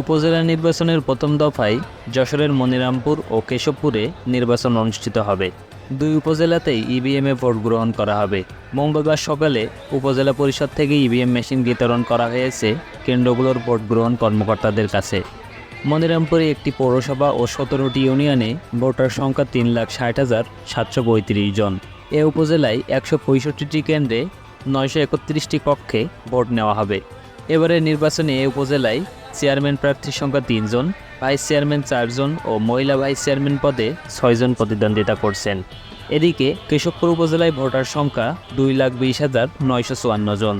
উপজেলা নির্বাচনের প্রথম দফায় যশোরের মনিরামপুর ও কেশবপুরে নির্বাচন অনুষ্ঠিত হবে। দুই উপজেলাতেই ইভিএমে ভোট গ্রহণ করা হবে। মঙ্গলবার সকালে উপজেলা পরিষদ থেকে ইভিএম মেশিন বিতরণ করা হয়েছে কেন্দ্রগুলোর ভোট গ্রহণ কর্মকর্তাদের কাছে। মনিরামপুরে একটি পৌরসভা ও সতেরোটি ইউনিয়নে ভোটার সংখ্যা তিন লাখ ষাট হাজার সাতশো পঁয়ত্রিশ জন। এ উপজেলায় একশো পঁয়ষট্টিটি কেন্দ্রে নয়শো একত্রিশটি কক্ষে ভোট নেওয়া হবে। এবারের নির্বাচনে এ উপজেলায় চেয়ারম্যান প্রার্থীর সংখ্যা তিনজন, ভাইস চেয়ারম্যান চারজন ও মহিলা ভাইস চেয়ারম্যান পদে ছয়জন প্রতিদ্বন্দ্বিতা করছেন। এদিকে কেশবপুর উপজেলায় ভোটার সংখ্যা দুই লাখ বিশ হাজার নয়শো চুয়ান্ন জন।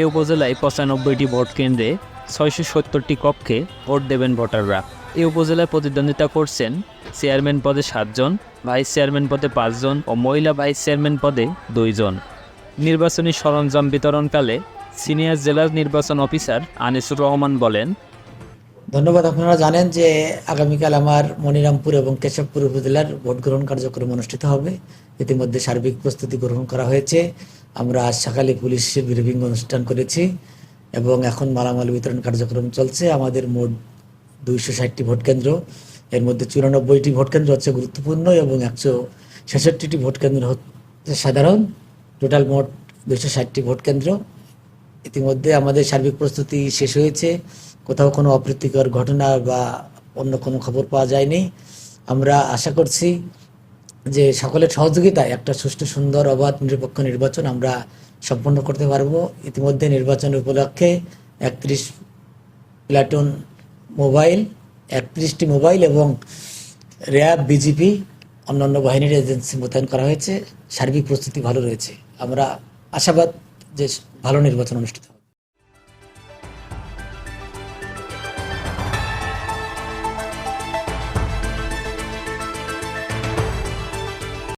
এ উপজেলায় পঁচানব্বইটি ভোট কেন্দ্রে ছয়শো সত্তরটি কক্ষে ভোট দেবেন ভোটাররা। এ উপজেলায় প্রতিদ্বন্দ্বিতা করছেন চেয়ারম্যান পদে সাতজন, ভাইস চেয়ারম্যান পদে পাঁচজন ও মহিলা ভাইস চেয়ারম্যান পদে দুইজন। নির্বাচনী সরঞ্জাম বিতরণকালে সিনিয়র জেলা নির্বাচন অফিসার আনিসুর রহমান বলেন, ধন্যবাদ। আপনারা জানেন যে আগামীকাল আমার মনিরামপুর এবং কেশবপুর উপজেলার ভোট গ্রহণ কার্যক্রম অনুষ্ঠিত হবে। ইতিমধ্যে সার্বিক প্রস্তুতি গ্রহণ করা হয়েছে। আমরা আজ সকালে পুলিশের ব্রিফিং অনুষ্ঠান করেছি এবং এখন মালামাল বিতরণ কার্যক্রম চলছে। আমাদের মোট দুইশো ষাটটি ভোট কেন্দ্র। এর মধ্যে চুরানব্বইটি ভোট কেন্দ্র হচ্ছে গুরুত্বপূর্ণ এবং একশো ছেষট্টিটি ভোট কেন্দ্র হচ্ছে সাধারণ। টোটাল মোট দুইশো ষাটটি ভোট কেন্দ্র। ইতিমধ্যে আমাদের সার্বিক প্রস্তুতি শেষ হয়েছে। কোথাও কোনো অপ্রীতিকর ঘটনা বা অন্য কোনো খবর পাওয়া যায়নি। আমরা আশা করছি যে সকলের সহযোগিতায় একটা সুষ্ঠু, সুন্দর, অবাধ, নিরপেক্ষ নির্বাচন আমরা সম্পন্ন করতে পারব। ইতিমধ্যে নির্বাচন উপলক্ষে একত্রিশ প্লাটুন মোবাইল, একত্রিশটি মোবাইল এবং র্যাব, বিজিপি, অন্যান্য বাহিনীর এজেন্সি মোতায়েন করা হয়েছে। সার্বিক প্রস্তুতি ভালো রয়েছে। আমরা আশাবাদ যে ভালো নির্বাচন অনুষ্ঠিত।